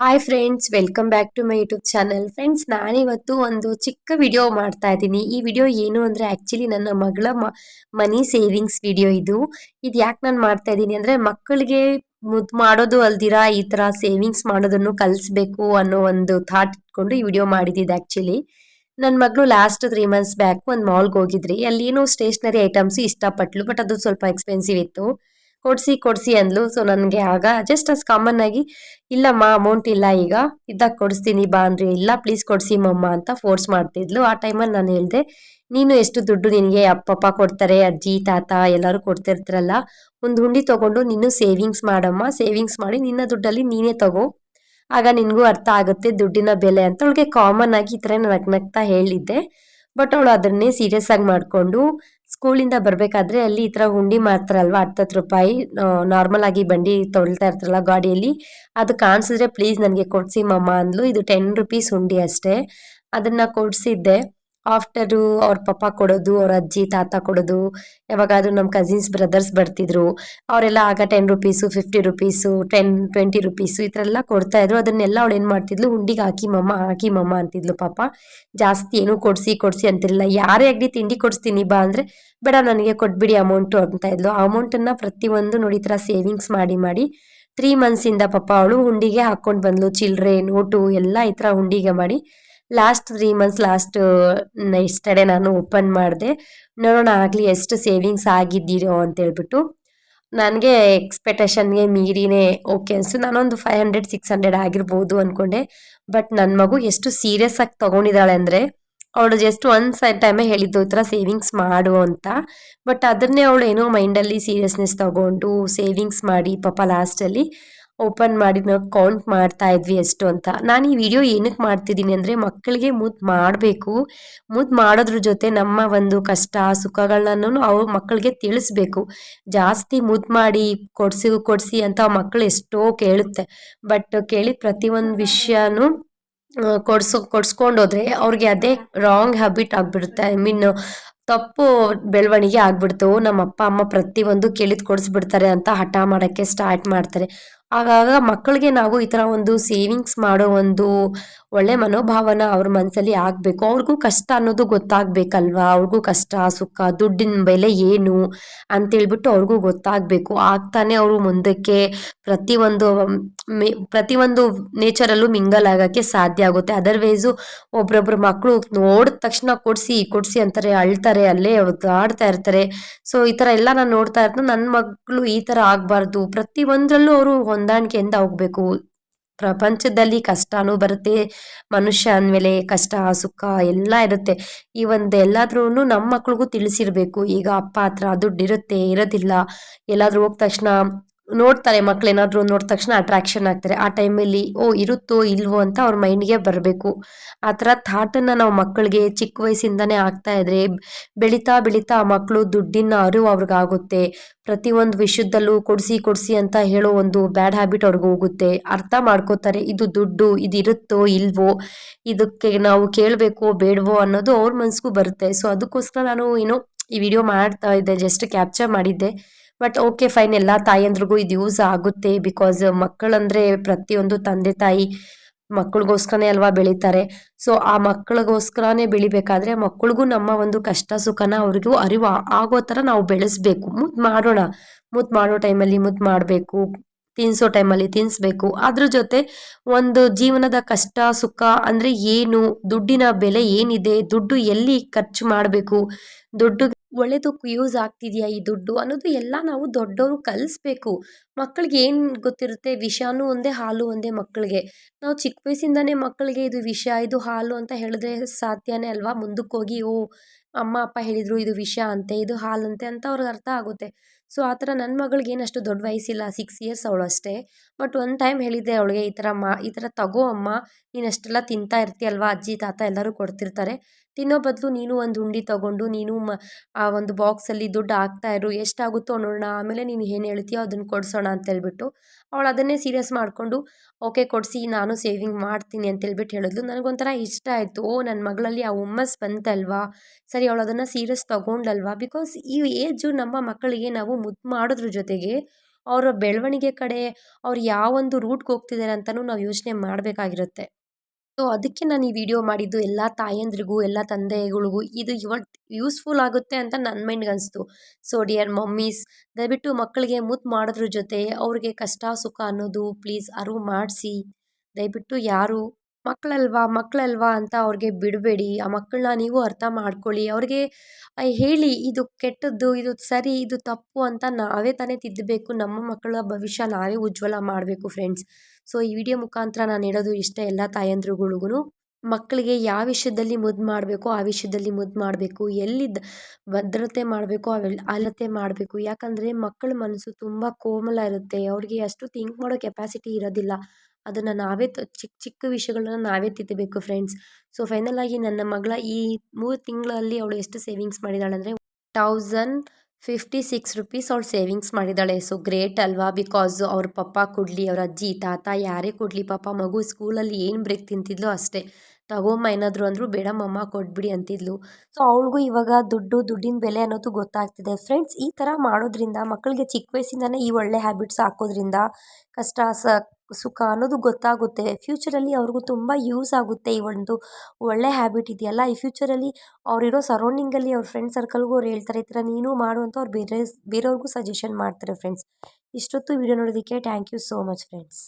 Hi friends welcome back to my YouTube channel friends ನಾನಿವತ್ತು ಒಂದು ಚಿಕ್ಕ ವಿಡಿಯೋ ಮಾಡ್ತಾ ಇದ್ದೀನಿ. ಈ ವಿಡಿಯೋ ಏನು ಅಂದರೆ ಆ್ಯಕ್ಚುಲಿ ನನ್ನ ಮಗಳ ಮನಿ ಸೇವಿಂಗ್ಸ್ ವಿಡಿಯೋ ಇದು ಇದು. ಯಾಕೆ ನಾನು ಮಾಡ್ತಾ ಇದ್ದೀನಿ ಅಂದರೆ ಮಕ್ಕಳಿಗೆ ಮುದ್ದು ಮಾಡೋದು ಅಲ್ದಿರಾ, ಈ ಥರ ಸೇವಿಂಗ್ಸ್ ಮಾಡೋದನ್ನು ಕಲಿಸ್ಬೇಕು ಅನ್ನೋ ಒಂದು ಥಾಟ್ ಇಟ್ಕೊಂಡು ಈ ವಿಡಿಯೋ ಮಾಡಿದ್ದಿದ್ದು ಆ್ಯಕ್ಚುಲಿ ನನ್ನ ಮಗಳು ಲಾಸ್ಟ್ ತ್ರೀ ಮಂತ್ಸ್ ಬ್ಯಾಕ್ ಒಂದು ಮಾಲ್ಗೆ ಹೋಗಿದ್ರಿ. ಅಲ್ಲಿ ಏನೋ ಸ್ಟೇಷ್ನರಿ ಐಟಮ್ಸ್ ಇಷ್ಟಪಟ್ಲು ಬಟ್ ಅದು ಸ್ವಲ್ಪ ಎಕ್ಸ್ಪೆನ್ಸಿವ್ ಇತ್ತು. ಕೊಡ್ಸಿ ಕೊಡ್ಸಿ ಅಂದ್ಲು. ಸೊ ನನಗೆ ಆಗ ಜಸ್ಟ್ ಅಸ್ ಕಾಮನ್ ಆಗಿ ಇಲ್ಲಮ್ಮ ಅಮೌಂಟ್ ಇಲ್ಲ ಈಗ. ಇದ್ದಾಗ ಕೊಡಿಸ್ತೀನಿ, ಬಾ ಅಂದ್ರೆ ಇಲ್ಲ ಪ್ಲೀಸ್ ಕೊಡಿಸಿ ಮಮ್ಮ ಅಂತ ಫೋರ್ಸ್ ಮಾಡ್ತಿದ್ಲು. ಆ ಟೈಮಲ್ಲಿ ನಾನು ಹೇಳಿದೆ, ನೀನು ಎಷ್ಟು ದುಡ್ಡು ನಿನಗೆ ಅಪ್ಪಪ್ಪ ಕೊಡ್ತಾರೆ, ಅಜ್ಜಿ, ತಾತ ಎಲ್ಲರೂ ಕೊಡ್ತಿರ್ತಾರಲ್ಲ. ಒಂದು ಹುಂಡಿ ತೊಗೊಂಡು ನೀನು ಸೇವಿಂಗ್ಸ್ ಮಾಡಮ್ಮ. ಸೇವಿಂಗ್ಸ್ ಮಾಡಿ ನಿನ್ನ ದುಡ್ಡಲ್ಲಿ ನೀನೇ ತಗೋ. ಆಗ ನಿನಗೂ ಅರ್ಥ ಆಗುತ್ತೆ ದುಡ್ಡಿನ ಬೆಲೆ ಅಂತ. ಅವಳಿಗೆ ಕಾಮನ್ ಆಗಿ ಈ ಥರ ನಾನು ನಗ್ತಾ ಹೇಳಿದ್ದೆ. ಬಟ್ ಅವಳು ಅದನ್ನೇ ಸೀರಿಯಸ್ ಆಗಿ ಮಾಡಿಕೊಂಡು ಸ್ಕೂಲಿಂದ ಬರಬೇಕಾದ್ರೆ ಅಲ್ಲಿ ಈ ಥರ ಹುಂಡಿ ಹತ್ತು ಹತ್ತು ರೂಪಾಯಿ ನಾರ್ಮಲ್ ಆಗಿ ಬಂಡಿ ತೊಳ್ತಾ ಇರ್ತಾರಲ್ಲ ಗಾಡಿಯಲ್ಲಿ. ಅದು ಕಾಣಿಸಿದ್ರೆ ಪ್ಲೀಸ್ ನನಗೆ ಕೊಡಿಸಿ ಮಮ್ಮ ಅಂದ್ಲು. ಇದು ಟೆನ್ ರುಪೀಸ್ ಹುಂಡಿ ಅಷ್ಟೇ. ಅದನ್ನು ಕೊಡಿಸಿದ್ದೆ. ಆಫ್ಟರು ಅವ್ರ ಪಪ್ಪ ಕೊಡೋದು, ಅವ್ರ ಅಜ್ಜಿ, ತಾತ ಕೊಡೋದು ಯಾವಾಗಾದ್ರೂ ನಮ್ಮ ಕಸಿನ್ಸ್ ಬ್ರದರ್ಸ್ ಬರ್ತಿದ್ರು, ಅವರೆಲ್ಲ ಆಗ ten rupees fifty rupees ten twenty rupees ಈ ಥರ ಎಲ್ಲ ಕೊಡ್ತಾ ಇದ್ರು. ಅದನ್ನೆಲ್ಲ ಅವಳು ಏನು ಮಾಡ್ತಿದ್ಲು? ಹುಂಡಿಗೆ ಹಾಕಿ, ಮಮ್ಮ ಹಾಕಿ, ಮಮ್ಮ ಅಂತಿದ್ಲು ಪಾಪ. ಜಾಸ್ತಿ ಏನು ಕೊಡಿಸಿ ಕೊಡಿಸಿ ಅಂತಿರಲಿಲ್ಲ. ಯಾರೇ ಆಗಲಿ ತಿಂಡಿ ಕೊಡಿಸ್ತೀನಿ ಬಾ ಅಂದರೆ, ಬೇಡ, ನನಗೆ ಕೊಟ್ಬಿಡಿ ಅಮೌಂಟು ಅಂತ ಇದ್ಲು. ಆ ಅಮೌಂಟನ್ನು ಪ್ರತಿಯೊಂದು ನೋಡಿ ಥರ ಸೇವಿಂಗ್ಸ್ ಮಾಡಿ ಮಾಡಿ ತ್ರೀ ಮಂತ್ಸಿಂದ ಪಾಪ ಅವಳು ಹುಂಡಿಗೆ ಹಾಕ್ಕೊಂಡು ಬಂದ್ಲು. ಚಿಲ್ಲರೆ ನೋಟು, ಎಲ್ಲ ಈ ಥರ ಹುಂಡಿಗೆ ಮಾಡಿ. Last three months last yesterday ನಾನು ಓಪನ್ ಮಾಡಿದೆ. ನೋಡೋಣ ಆಗಲಿ ಎಷ್ಟು ಸೇವಿಂಗ್ಸ್ ಆಗಿದ್ದೀರೋ ಅಂತೇಳ್ಬಿಟ್ಟು ನನಗೆ ಎಕ್ಸ್ಪೆಕ್ಟೇಷನ್ಗೆ ಮೀರಿನೇ ಓಕೆ ಅನಿಸ್ತು ನಾನೊಂದು ಫೈವ್ ಹಂಡ್ರೆಡ್ ಸಿಕ್ಸ್ ಹಂಡ್ರೆಡ್ ಆಗಿರ್ಬೋದು ಅಂದ್ಕೊಂಡೆ ಬಟ್ ನನ್ನ ಮಗು ಎಷ್ಟು ಸೀರಿಯಸ್ ಆಗಿ ತೊಗೊಂಡಿದ್ದಾಳೆ ಅಂದರೆ, ಅವಳು ಜಸ್ಟ್ ಒಂದು ಸೈಡ್ ಟೈಮೇ ಹೇಳಿದ್ದು ಈ ಥರ ಸೇವಿಂಗ್ಸ್ ಮಾಡು ಅಂತ. ಬಟ್ ಅದನ್ನೇ ಅವಳು ಏನೋ ಮೈಂಡಲ್ಲಿ ಸೀರಿಯಸ್ನೆಸ್ ತಗೊಂಡು ಸೇವಿಂಗ್ಸ್ ಮಾಡಿ ಪಾಪ ಲಾಸ್ಟಲ್ಲಿ ಓಪನ್ ಮಾಡಿ ನಾವು ಕೌಂಟ್ ಮಾಡ್ತಾ ಇದ್ವಿ ಎಷ್ಟು ಅಂತ. ನಾನು ಈ ವಿಡಿಯೋ ಏನಕ್ಕೆ ಮಾಡ್ತಿದ್ದೀನಿ ಅಂದರೆ ಮಕ್ಕಳಿಗೆ ಮುದ್ದು ಮಾಡಬೇಕು. ಮುದ್ದು ಮಾಡೋದ್ರ ಜೊತೆ ನಮ್ಮ ಒಂದು ಕಷ್ಟ ಸುಖಗಳನ್ನೂ ಅವ್ರ ಮಕ್ಕಳಿಗೆ ತಿಳಿಸ್ಬೇಕು. ಜಾಸ್ತಿ ಮುದ್ದು ಮಾಡಿ ಕೊಡಿಸಿ ಕೊಡಿಸಿ ಅಂತ ಮಕ್ಕಳು ಎಷ್ಟೋ ಕೇಳುತ್ತೆ. ಬಟ್ ಕೇಳಿ ಪ್ರತಿಯೊಂದು ವಿಷಯನೂ ಕೊಡ್ಸು, ಕೊಡ್ಸ್ಕೊಂಡೋದ್ರೆ ಅವ್ರಿಗೆ ಅದೇ ರಾಂಗ್ ಹ್ಯಾಬಿಟ್ ಆಗಿಬಿಡುತ್ತೆ. ಐ ಮೀನ್ ತಪ್ಪು ಬೆಳವಣಿಗೆ ಆಗ್ಬಿಡ್ತು. ನಮ್ಮ ಅಪ್ಪ ಅಮ್ಮ ಪ್ರತಿಯೊಂದು ಕೇಳಿದ್ ಕೊಡಿಸ್ಬಿಡ್ತಾರೆ ಅಂತ ಹಠ ಮಾಡೋಕ್ಕೆ ಸ್ಟಾರ್ಟ್ ಮಾಡ್ತಾರೆ. ಆಗಾಗ ಮಕ್ಕಳಿಗೆ ನಾವು ಈ ಥರ ಒಂದು ಸೇವಿಂಗ್ಸ್ ಮಾಡೋ ಒಂದು ಒಳ್ಳೆ ಮನೋಭಾವನ ಅವ್ರ ಮನಸ್ಸಲ್ಲಿ ಆಗಬೇಕು. ಅವ್ರಿಗೂ ಕಷ್ಟ ಅನ್ನೋದು ಗೊತ್ತಾಗಬೇಕಲ್ವಾ? ಅವ್ರಿಗೂ ಕಷ್ಟ, ಸುಖ, ದುಡ್ಡಿನ ಬೆಲೆ ಏನು ಅಂತೇಳ್ಬಿಟ್ಟು ಅವ್ರಿಗೂ ಗೊತ್ತಾಗಬೇಕು. ಆಗ್ತಾನೆ ಅವರು ಮುಂದಕ್ಕೆ ಪ್ರತಿಯೊಂದು ಪ್ರತಿಯೊಂದು ನೇಚರಲ್ಲೂ ಮಿಂಗಲ್ ಆಗೋಕ್ಕೆ ಸಾಧ್ಯ ಆಗುತ್ತೆ. ಅದರ್ವೈಸು ಒಬ್ರೊಬ್ರು ಮಕ್ಕಳು ನೋಡಿದ ತಕ್ಷಣ ಕೊಡಿಸಿ ಕೊಡಿಸಿ ಅಂತಾರೆ, ಅಳ್ತಾರೆ, ಅಲ್ಲೇ ಆಡ್ತಾ ಇರ್ತಾರೆ. ಸೊ ಈ ಥರ ಎಲ್ಲ ನಾನು ನೋಡ್ತಾ ಇರ್ತೀನಿ ನನ್ನ ಮಕ್ಕಳು ಈ ಥರ ಆಗಬಾರ್ದು. ಪ್ರತಿಯೊಂದರಲ್ಲೂ ಅವರು ಹೊಂದಾಣಿಕೆಯಿಂದ ಹೋಗಬೇಕು. ಪ್ರಪಂಚದಲ್ಲಿ ಕಷ್ಟನೂ ಬರುತ್ತೆ ಮನುಷ್ಯ ಅಂದಮೇಲೆ ಕಷ್ಟ, ಸುಖ ಎಲ್ಲ ಇರುತ್ತೆ. ಈ ಒಂದು ಎಲ್ಲಾದ್ರೂ ನಮ್ಮ ಮಕ್ಳಿಗೂ ತಿಳಿಸಿರ್ಬೇಕು. ಈಗ ಅಪ್ಪ ಹತ್ರ ದುಡ್ಡು ಇರುತ್ತೆ ಇರೋದಿಲ್ಲ. ಎಲ್ಲಾದ್ರೂ ಹೋದ ತಕ್ಷಣ ನೋಡ್ತಾರೆ ಮಕ್ಳು ಏನಾದರೂ ನೋಡಿದ ತಕ್ಷಣ ಅಟ್ರಾಕ್ಷನ್ ಆಗ್ತಾರೆ. ಆ ಟೈಮಲ್ಲಿ ಓ, ಇರುತ್ತೋ ಇಲ್ವೋ ಅಂತ ಅವ್ರ ಮೈಂಡ್ಗೆ ಬರಬೇಕು. ಆ ಥರ ಥಾಟನ್ನು ನಾವು ಮಕ್ಕಳಿಗೆ ಚಿಕ್ಕ ವಯಸ್ಸಿಂದನೇ ಆಗ್ತಾ ಇದ್ರೆ, ಬೆಳೀತಾ ಬೆಳೀತಾ ಆ ಮಕ್ಕಳು ದುಡ್ಡಿನ ಅರಿವು ಅವ್ರಿಗಾಗುತ್ತೆ. ಪ್ರತಿಯೊಂದು ವಿಷಯದಲ್ಲೂ ಕೊಡಿಸಿ ಕೊಡಿಸಿ ಅಂತ ಹೇಳೋ ಒಂದು ಬ್ಯಾಡ್ ಹ್ಯಾಬಿಟ್ ಅವ್ರಿಗೆ ಹೋಗುತ್ತೆ. ಅರ್ಥ ಮಾಡ್ಕೋತಾರೆ, ಇದು ದುಡ್ಡು, ಇದು ಇರುತ್ತೋ ಇಲ್ವೋ, ಇದಕ್ಕೆ ನಾವು ಕೇಳಬೇಕೋ, ಬೇಡವೋ ಅನ್ನೋದು ಅವ್ರ ಮನಸ್ಸಿಗೂ ಬರುತ್ತೆ. ಸೊ ಅದಕ್ಕೋಸ್ಕರ ನಾನು ಏನೋ ಈ ವಿಡಿಯೋ ಮಾಡ್ತಾ ಇದ್ದೆ ಜಸ್ಟ್ ಕ್ಯಾಪ್ಚರ್ ಮಾಡಿದ್ದೆ. ಬಟ್ ಓಕೆ ಫೈನ್ ಎಲ್ಲ ತಾಯಂದ್ರಿಗೂ ಇದು ಯೂಸ್ ಆಗುತ್ತೆ ಬಿಕಾಸ್ ಮಕ್ಕಳಂದ್ರೆ ಪ್ರತಿಯೊಂದು ತಂದೆ ತಾಯಿ ಮಕ್ಕಳಿಗೋಸ್ಕರನೇ ಅಲ್ವಾ ಬೆಳೀತಾರೆ. ಸೊ ಆ ಮಕ್ಕಳಿಗೋಸ್ಕರನೇ ಬೆಳಿಬೇಕಾದ್ರೆ ಮಕ್ಕಳಿಗೂ ನಮ್ಮ ಒಂದು ಕಷ್ಟ ಸುಖನ ಅವ್ರಿಗೂ ಅರಿವು ಆಗೋ ಥರ ನಾವು ಬೆಳೆಸ್ಬೇಕು. ಮುದ್ದು ಮಾಡೋಣ. ಮುದ್ದು ಮಾಡೋ ಟೈಮಲ್ಲಿ ಮುದ್ದು ಮಾಡಬೇಕು. ತಿನ್ಸೋ ಟೈಮಲ್ಲಿ ತಿನ್ನಿಸ್ಬೇಕು ಅದ್ರ ಜೊತೆ ಒಂದು ಜೀವನದ ಕಷ್ಟ ಸುಖ ಅಂದರೆ ಏನು, ದುಡ್ಡಿನ ಬೆಲೆ ಏನಿದೆ, ದುಡ್ಡು ಎಲ್ಲಿ ಖರ್ಚು ಮಾಡಬೇಕು, ದುಡ್ಡು ಒಳ್ಳೇದಕ್ಕೆ ಯೂಸ್ ಆಗ್ತಿದೆಯಾ ಈ ದುಡ್ಡು ಅನ್ನೋದು ಎಲ್ಲ ನಾವು ದೊಡ್ಡವರು ಕಲಿಸ್ಬೇಕು. ಮಕ್ಕಳಿಗೆ ಏನು ಗೊತ್ತಿರುತ್ತೆ? ವಿಷನೂ ಒಂದೇ, ಹಾಲು ಒಂದೇ ಮಕ್ಕಳಿಗೆ ನಾವು ಚಿಕ್ಕ ವಯಸ್ಸಿಂದನೇ ಮಕ್ಕಳಿಗೆ ಇದು ವಿಷ, ಇದು ಹಾಲು ಅಂತ ಹೇಳಿದ್ರೆ ಸಾಧ್ಯನೇ ಅಲ್ವಾ? ಮುಂದಕ್ಕೆ ಹೋಗಿ ಓ, ಅಮ್ಮ, ಅಪ್ಪ ಹೇಳಿದರು ಇದು ವಿಷ ಅಂತೆ, ಇದು ಹಾಲಂತೆ ಅಂತ ಅವ್ರಿಗೆ ಅರ್ಥ ಆಗುತ್ತೆ. ಸೊ ಆ ಥರ ನನ್ನ ಮಗಳಿಗೆ ಏನಷ್ಟು ದೊಡ್ಡ ವಯಸ್ಸಿಲ್ಲ ಸಿಕ್ಸ್ ಇಯರ್ಸ್ ಅವಳು ಅಷ್ಟೇ. ಬಟ್ ಒಂದು ಟೈಮ್ ಹೇಳಿದ್ದೆ ಅವಳಿಗೆ, ಈ ಥರ ಮಾ, ಈ ಥರ ತಗೋ ಅಮ್ಮ, ನೀನು ಅಷ್ಟೆಲ್ಲ ತಿಂತಾ ಇರ್ತೀಯಲ್ವಾ? ಅಜ್ಜಿ, ತಾತ ಎಲ್ಲರೂ ಕೊಡ್ತಿರ್ತಾರೆ. ತಿನ್ನೋ ಬದಲು ನೀನು ಒಂದು ಉಂಡೆ ತಗೊಂಡು, ನೀನು ಮ, ಆ ಒಂದು ಬಾಕ್ಸಲ್ಲಿ ದುಡ್ಡು ಹಾಕ್ತಾ ಇರು, ಎಷ್ಟಾಗುತ್ತೋ ನೋಡೋಣ, ಆಮೇಲೆ ನೀನು ಏನು ಹೇಳ್ತೀಯೋ ಅದನ್ನು ಕೊಡಿಸೋಣ ಅಂತೇಳ್ಬಿಟ್ಟು ಅವಳು ಅದನ್ನೇ ಸೀರಿಯಸ್ ಮಾಡಿಕೊಂಡು, ಓಕೆ ಕೊಡಿಸಿ, ನಾನು ಸೇವಿಂಗ್ ಮಾಡ್ತೀನಿ ಅಂತೇಳ್ಬಿಟ್ಟು ಹೇಳಿದ್ಲು. ನನಗೊಂಥರ ಇಷ್ಟ ಆಯಿತು. ಓ ನನ್ನ ಮಗಳಲ್ಲಿ ಆ ಹುಮ್ಮಸ್ ಬಂತಲ್ವಾ? ಸರಿ, ಅವಳು ಅದನ್ನು ಸೀರಿಯಸ್ ತೊಗೊಂಡಲ್ವಾ? ಬಿಕಾಸ್ ಈ ಏಜು ನಮ್ಮ ಮಕ್ಕಳಿಗೆ ನಾವು ಮುದ್ದು ಮಾಡೋದ್ರ ಜೊತೆಗೆ ಅವರ ಬೆಳವಣಿಗೆ ಕಡೆ, ಅವ್ರು ಯಾವೊಂದು ರೂಟ್ಗೆ ಹೋಗ್ತಿದ್ದಾರೆ ಅಂತಲೂ ನಾವು ಯೋಚನೆ ಮಾಡಬೇಕಾಗಿರುತ್ತೆ. ಸೊ, ಅದಕ್ಕೆ ನಾನು ಈ ವಿಡಿಯೋ ಮಾಡಿದ್ದು ಎಲ್ಲ ತಾಯಂದ್ರಿಗೂ, ಎಲ್ಲ ತಂದೆಗಳಿಗೂ ಇದು ಇವತ್ತು ಯೂಸ್ಫುಲ್ ಆಗುತ್ತೆ ಅಂತ ನನ್ನ ಮೈಂಡ್ಗೆ ಅನಿಸ್ತು ಸೊ, ಡಿಯರ್ ಮಮ್ಮೀಸ್, ದಯವಿಟ್ಟು ಮಕ್ಕಳಿಗೆ ಮುತ್ತು ಮಾಡೋದ್ರ ಜೊತೆ ಅವ್ರಿಗೆ ಕಷ್ಟ, ಸುಖ ಅನ್ನೋದು ಪ್ಲೀಸ್ ಅರಿವು ಮಾಡಿಸಿ. ದಯವಿಟ್ಟು ಯಾರು ಮಕ್ಕಳಲ್ವಾ ಮಕ್ಕಳಲ್ವಾ ಅಂತ ಅವ್ರಿಗೆ ಬಿಡಬೇಡಿ. ಆ ಮಕ್ಕಳನ್ನ ನೀವು ಅರ್ಥ ಮಾಡ್ಕೊಳ್ಳಿ. ಅವ್ರಿಗೆ ಹೇಳಿ ಇದು ಕೆಟ್ಟದ್ದು, ಇದು ಸರಿ, ಇದು ತಪ್ಪು ಅಂತ ನಾವೇ ತಾನೇ ತಿದ್ದಬೇಕು ನಮ್ಮ ಮಕ್ಕಳ ಭವಿಷ್ಯ ನಾವೇ ಉಜ್ವಲ ಮಾಡಬೇಕು ಫ್ರೆಂಡ್ಸ್ ಸೊ ಈ ವಿಡಿಯೋ ಮುಖಾಂತರ ನಾನು ಹೇಳೋದು ಇಷ್ಟ ಎಲ್ಲ ತಾಯಂದ್ರುಗಳಿಗೂ ಮಕ್ಕಳಿಗೆ ಯಾವ ವಿಷಯದಲ್ಲಿ ಮುದ್ದು ಮಾಡಬೇಕು ಆ ವಿಷಯದಲ್ಲಿ ಮುದ್ದು ಮಾಡಬೇಕು. ಎಲ್ಲಿ ಭದ್ರತೆ ಮಾಡಬೇಕು ಅವೆಲ್ಲ ಅಲತೆ ಮಾಡಬೇಕು. ಯಾಕಂದರೆ ಮಕ್ಕಳ ಮನಸ್ಸು ತುಂಬ ಕೋಮಲ ಇರುತ್ತೆ. ಅವ್ರಿಗೆ ಅಷ್ಟು ಥಿಂಕ್ ಮಾಡೋ ಕೆಪಾಸಿಟಿ ಇರೋದಿಲ್ಲ. ಅದನ್ನು ನಾವೇ ಚಿಕ್ಕ ಚಿಕ್ಕ ವಿಷಯಗಳನ್ನ ನಾವೇ ತಿದ್ದಬೇಕು ಫ್ರೆಂಡ್ಸ್ ಸೊ ಫೈನಲ್ ಆಗಿ ನನ್ನ ಮಗಳ ಈ ಮೂರು ತಿಂಗಳಲ್ಲಿ ಅವಳು ಎಷ್ಟು ಸೇವಿಂಗ್ಸ್ ಮಾಡಿದಾಳೆ ಅಂದರೆ ತೌಸಂಡ್ ಫಿಫ್ಟಿ ಸಿಕ್ಸ್ ರುಪೀಸ್ ಅವಳು ಸೇವಿಂಗ್ಸ್ ಮಾಡಿದ್ದಾಳೆ ಸೊ ಗ್ರೇಟ್ ಅಲ್ವಾ? ಬಿಕಾಸ್ ಅವ್ರ ಪಪ್ಪ ಕೊಡಲಿ, ಅವ್ರ ಅಜ್ಜಿ, ತಾತ ಯಾರೇ ಕೊಡಲಿ, ಪಾಪ ಮಗು ಸ್ಕೂಲಲ್ಲಿ ಏನು ಬ್ರೇಕ್ ತಿಂತಿದ್ಲೋ ಅಷ್ಟೇ. ತಗೊಂಬ ಏನಾದರೂ ಅಂದರು ಬೇಡ ಮಮ್ಮ ಕೊಟ್ಬಿಡಿ ಅಂತಿದ್ಲು. ಸೊ ಅವಳಿಗೂ ಇವಾಗ ದುಡ್ಡು, ದುಡ್ಡಿನ ಬೆಲೆ ಅನ್ನೋದು ಗೊತ್ತಾಗ್ತಿದೆ. ಫ್ರೆಂಡ್ಸ್ ಈ ಥರ ಮಾಡೋದ್ರಿಂದ, ಮಕ್ಕಳಿಗೆ ಚಿಕ್ಕ ವಯಸ್ಸಿಂದನೇ ಈ ಒಳ್ಳೆ ಹ್ಯಾಬಿಟ್ಸ್ ಹಾಕೋದ್ರಿಂದ ಕಷ್ಟ, ಸ, ಸುಖ ಅನ್ನೋದು ಗೊತ್ತಾಗುತ್ತೆ. ಫ್ಯೂಚರಲ್ಲಿ ಅವ್ರಿಗೂ ತುಂಬ ಯೂಸ್ ಆಗುತ್ತೆ ಈ ಒಂದು ಒಳ್ಳೆ ಹ್ಯಾಬಿಟ್ ಇದೆಯಲ್ಲ? ಈ ಫ್ಯೂಚರಲ್ಲಿ ಅವರಿರೋ ಸರೌಂಡಿಂಗಲ್ಲಿ ಅವ್ರ ಫ್ರೆಂಡ್ ಸರ್ಕಲ್ಗೂ ಅವ್ರು ಹೇಳ್ತಾರೆ, ಈ ಥರ ನೀನು ಮಾಡು ಅಂತ ಅವ್ರು ಬೇರೆ, ಬೇರೆಯವ್ರಿಗೂ ಸಜೆಷನ್ ಮಾಡ್ತಾರೆ ಫ್ರೆಂಡ್ಸ್ ಇಷ್ಟೊತ್ತು ವಿಡಿಯೋ ನೋಡೋದಕ್ಕೆ thank you so much friends